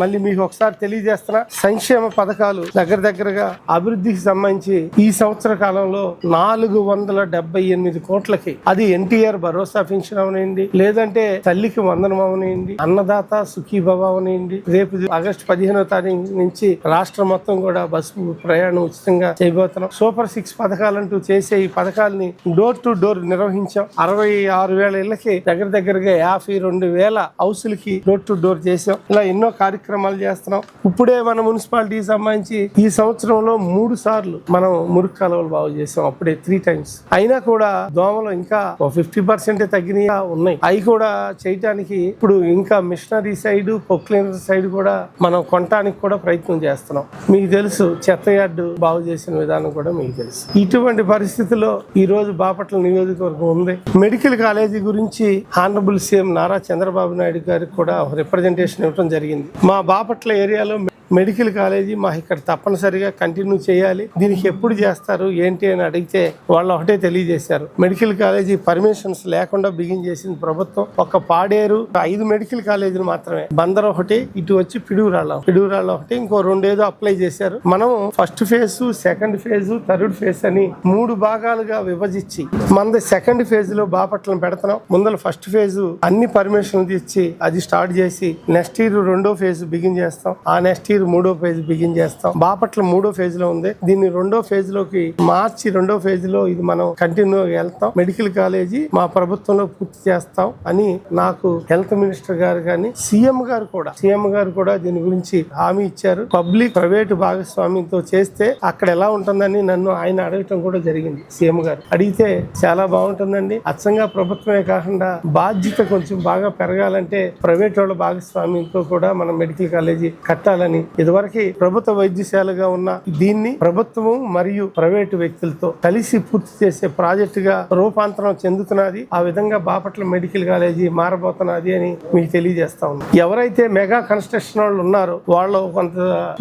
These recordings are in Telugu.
మళ్ళీ మీకు ఒకసారి తెలియజేస్తున్నా సంక్షేమ పథకాలు దగ్గర దగ్గరగా అభివృద్ధికి సంబంధించి ఈ సంవత్సర కాలంలో నాలుగు వందల డెబ్బై ఎనిమిది కోట్లకి అది ఎన్టీఆర్ భరోసా పెన్షన్ అవనండి లేదంటే తల్లికి వందనం అవనండి అన్నదాత సుఖీభవ అవనండి రేపు ఆగస్టు పదిహేనో తారీఖు నుంచి రాష్ట్రం మొత్తం కూడా బస్సు ప్రయాణం ఉచితంగా చేయబోతున్నాం. సూపర్ సిక్స్ పథకాలంటూ చేసే ఈ పథకాలని డోర్ టు డోర్ నిర్వహించాం. అరవై ఆరు వేల ఇళ్ళకి దగ్గర దగ్గరగా యాభై రెండు వేల హౌసులకి డోర్ టు డోర్ చేసాం. ఇలా ఎన్నో కార్యక్రమాలు చేస్తున్నాం. ఇప్పుడే మన మున్సిపాలిటీకి సంబంధించి ఈ సంవత్సరంలో మూడు సార్లు మనం మురికి కాలువలు బాగు చేసాం. అప్పుడే త్రీ టైమ్స్ అయినా కూడా దోమలు ఇంకా ఫిఫ్టీ పర్సెంట్ తగ్గినగా ఉన్నాయి. అవి కూడా చేయటానికి ఇప్పుడు ఇంకా మిషనరీ సైడ్ పొక్లీనర్ సైడ్ కూడా మనం కొనటానికి కూడా ప్రయత్నం చేస్తున్నాం. మీకు తెలుసు చెత్త యార్డు బాగు చేసిన విధానం కూడా మీకు తెలుసు. ఇటువంటి పరిస్థితుల్లో ఈ రోజు బాపట్ల నియోజకవర్గం ఉంది. మెడికల్ కాలేజీ గురించి హానరబుల్ సీఎం నారా చంద్రబాబు నాయుడు గారికి కూడా రిప్రజెంటేషన్ ఇవ్వడం జరిగింది. మా బాపట్ల ఏరియాలో మెడికల్ కాలేజీ మా ఇక్కడ తప్పనిసరిగా కంటిన్యూ చేయాలి. దీనికి ఎప్పుడు చేస్తారు ఏంటి అని అడిగితే వాళ్ళు ఒకటే తెలియజేశారు. మెడికల్ కాలేజీ పర్మిషన్స్ లేకుండా బిగిన్ చేసింది ప్రభుత్వం. ఒక పాడేరు ఐదు మెడికల్ కాలేజీలు మాత్రమే. బందర్ ఒకటి ఇటు వచ్చి పిడుగురాళ్ళ పిడుగురాళ్ళ ఒకటి ఇంకో రెండేదో అప్లై చేశారు. మనం first phase second phase third phase అని మూడు భాగాలుగా విభజించి మన సెకండ్ ఫేజ్లో బాపట్లను పెడుతున్నాం. ముందర ఫస్ట్ ఫేజ్ అన్ని పర్మిషన్లు ఇచ్చి అది స్టార్ట్ చేసి నెక్స్ట్ ఇయర్ రెండో ఫేజ్ బిగిన్ చేస్తాం. ఆ నెక్స్ట్ ఇయర్ మూడో ఫేజ్ బిగిన్ చేస్తాం. బాపట్ల మూడో ఫేజ్లో ఉంది. దీన్ని రెండో ఫేజ్లోకి మార్చి రెండో ఫేజ్లో ఇది మనం కంటిన్యూ వెళ్తాం. మెడికల్ కాలేజీ మా ప్రభుత్వంలో పూర్తి చేస్తాం అని నాకు హెల్త్ మినిస్టర్ గారు కానీ సీఎం గారు కూడా సీఎం గారు కూడా దీని గురించి హామీ ఇచ్చారు. పబ్లిక్ ప్రైవేట్ భాగస్వామ్యంతో చేస్తే అక్కడ ఎలా ఉంటుందని నన్ను ఆయన అడగటం కూడా జరిగింది సీఎం గారు. అడిగితే చాలా బాగుంటుందండి. అచ్చంగా ప్రభుత్వమే కాకుండా బాధ్యత కొంచెం బాగా పెరగాలంటే ప్రైవేట్ వాళ్ళ భాగస్వామ్యంతో కూడా మనం మెడికల్ కాలేజీ కట్టాలని ఇదివరకు ప్రభుత్వ వైద్యశాలగా ఉన్న దీన్ని ప్రభుత్వము మరియు ప్రైవేటు వ్యక్తులతో కలిసి పూర్తి చేసే ప్రాజెక్టుగా రూపాంతరం చెందుతున్నది. ఆ విధంగా బాపట్ల మెడికల్ కాలేజీ మారబోతున్నది అని మీకు తెలియజేస్తా ఉన్నాం. ఎవరైతే మెగా కన్స్ట్రక్షన్ వాళ్ళు ఉన్నారో వాళ్ళు కొంత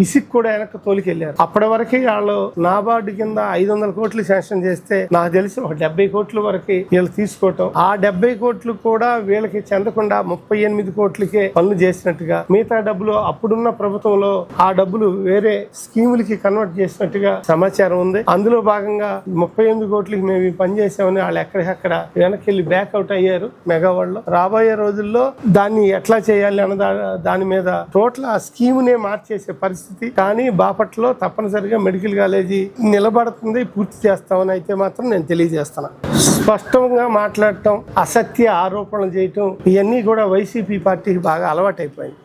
ఇసిక్ కూడా వెనక్కి తోలికెళ్ళారు అప్పటి వరకు వాళ్ళు నాబార్డు కింద ఐదు వందల కోట్లు శాంక్షన్ చేస్తే నాకు తెలిసి ఒక డెబ్బై కోట్ల వరకు వీళ్ళు తీసుకోవటం. ఆ డెబ్బై కోట్లు కూడా వీళ్ళకి చెందకుండా ముప్పై ఎనిమిది కోట్లకే పనులు చేసినట్టుగా మిగతా డబ్బులు అప్పుడున్న ప్రభుత్వంలో ఆ డబ్బులు వేరే స్కీములకి కన్వర్ట్ చేసినట్టుగా సమాచారం ఉంది. అందులో భాగంగా ముప్పై ఎనిమిది కోట్లకి మేము ఈ పని చేసామని వాళ్ళు ఎక్కడికక్కడ వెనక్కి వెళ్ళి బ్యాక్ అవుట్ అయ్యారు మెగావాళ్ళు రాబోయే రోజుల్లో దాన్ని ఎట్లా చేయాలి అన్న దా- దాని మీద టోటల్ ఆ స్కీమ్నే మార్చేసే పరిస్థితి. కానీ బాపట్లో తప్పనిసరిగా మెడికల్ కాలేజీ నిలబడుతుంది పూర్తి చేస్తామని అయితే మాత్రం నేను తెలియజేస్తాను స్పష్టంగా మాట్లాడటం అసత్య ఆరోపణలు చేయటం ఇవన్నీ కూడా వైసీపీ పార్టీకి బాగా అలవాటైపోయింది.